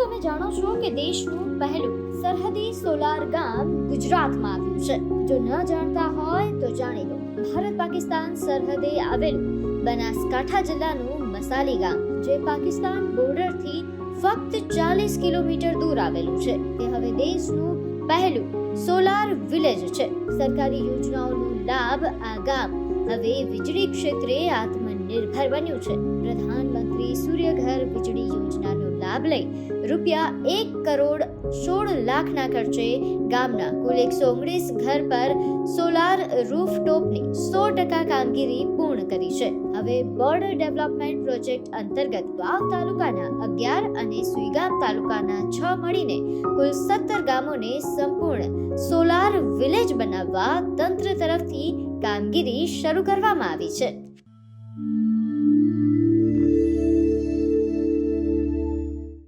તમે જાણો છો કે દેશનું પહેલું સરહદી સોલાર ગામ ગુજરાતમાં આવ્યું છે. જો ન જાણતા હોય તો જાણી લો. ભારત પાકિસ્તાન સરહદે આવેલું બનાસકાંઠા જિલ્લાનું મસાલી ગામ, જે પાકિસ્તાન બોર્ડરથી ફક્ત ચાલીસ કિલોમીટર દૂર આવેલું છે. તે હવે દેશનું પહેલું સોલાર વિલેજ છે. સરકારી યોજનાઓનો લાભ આ ગામ હવે વીજળી ક્ષેત્રે આત્મનિર્ભર બન્યું છે. પ્રધાનમંત્રી સૂર્યઘર વીજળી યોજનાનો લાભ લઈ. રૂપિયા એક કરોડ સોળ લાખના ખર્ચે ગામના કુલ એકસો ઓગણીસ ઘર પર સોલાર રૂફટોપની સો ટકા કામગીરી પૂર્ણ કરી છે. હવે બોર્ડર ડેવલપમેન્ટ પ્રોજેક્ટ અંતર્ગત વાવ તાલુકાના અગિયાર અને સુઈગામ તાલુકાના છ મળીને કુલ સત્તર ગામોને સંપૂર્ણ સોલાર વિલેજ બનાવવા તંત્ર તરફથી કામગીરી શરૂ કરવામાં આવી છે.